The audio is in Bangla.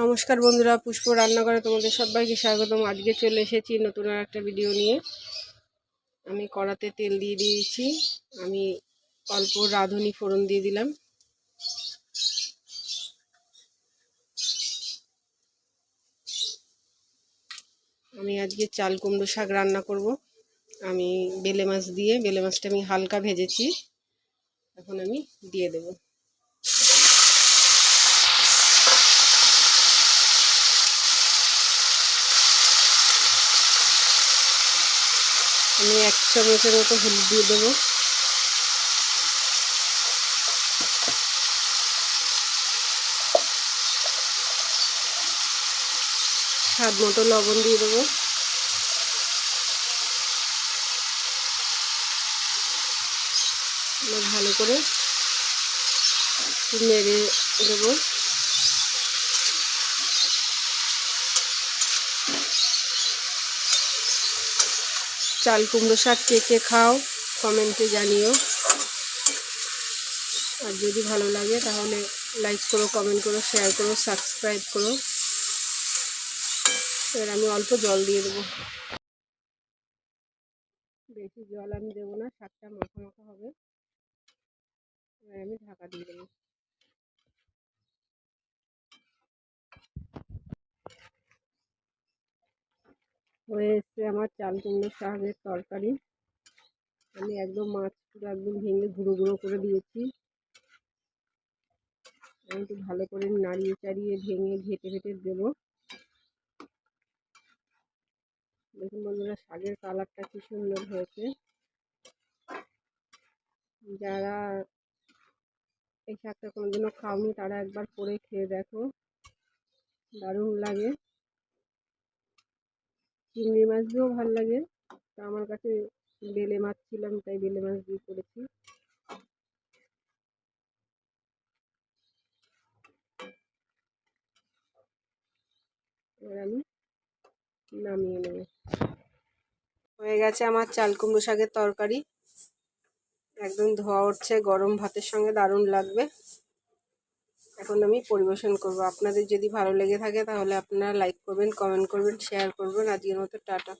নমস্কার বন্ধুরা, পুষ্প রান্নাঘরে তোমাদের সবাইকে স্বাগতম। আজকে চলে এসেছি নতুন আর একটা ভিডিও নিয়ে। আমি কড়াতে তেল দিয়ে দিয়েছি। আমি অল্প রাঁধুনি ফোড়ন দিয়ে দিলাম। আমি আজকে চাল, কুমড়ো শাক রান্না করব। আমি বেলে মাছ দিয়ে, বেলে মাছটা আমি হালকা ভেজেছি। এখন আমি দিয়ে দেবো। আমি এক চামচের মতো হলুদ দিয়ে দেবো। স্বাদ মতো লবণ দিয়ে দেবো। ভালো করে নেড়ে দেবো। চাল কুমড়ো শাক কে কে খাও কমেন্টে জানিও। আর যদি ভালো লাগে তাহলে লাইক করো কমেন্ট করো শেয়ার করো সাবস্ক্রাইব করো। এবার আমি অল্প জল দিয়ে দেবো। বেশি জল আমি দেবো না, শাকটা মাখা মাখা হবে। এবার আমি ঢাকা দিয়ে দেবো। হয়ে এসছে আমার চাল কুমড়ো শাকের তরকারি। আমি একদম মাছ পুরো একদম ভেঙে গুঁড়ো গুঁড়ো করে দিয়েছি। আমি একটু ভালো করে নাড়িয়ে চাড়িয়ে ভেঙে ঘেটে ঘেটে দেবো। দেখুন বন্ধুরা, শাকের কালারটা কি সুন্দর হয়েছে। যারা এই শাকটা কোনোদিনও খাওনি, তারা একবার করে খেয়ে দেখো। দারুণ লাগে। চিংড়ি মাছ দিয়েও ভালো লাগে। তা আমার কাছে বেলে মাছ ছিলাম, তাই বেলে মাছ দিয়ে করেছি। এবার আমি নামিয়ে নেব। হয়ে গেছে আমার চাল কুমড়ো শাকের তরকারি। একদম ধোয়া উঠছে, গরম ভাতের সঙ্গে দারুণ লাগবে। এখন আমি পরিবেশন করব। আপনাদের যদি ভালো লেগে থাকে তাহলে আপনারা লাইক করবেন কমেন্ট করবেন শেয়ার করবেন। আজকের মতো টাটা।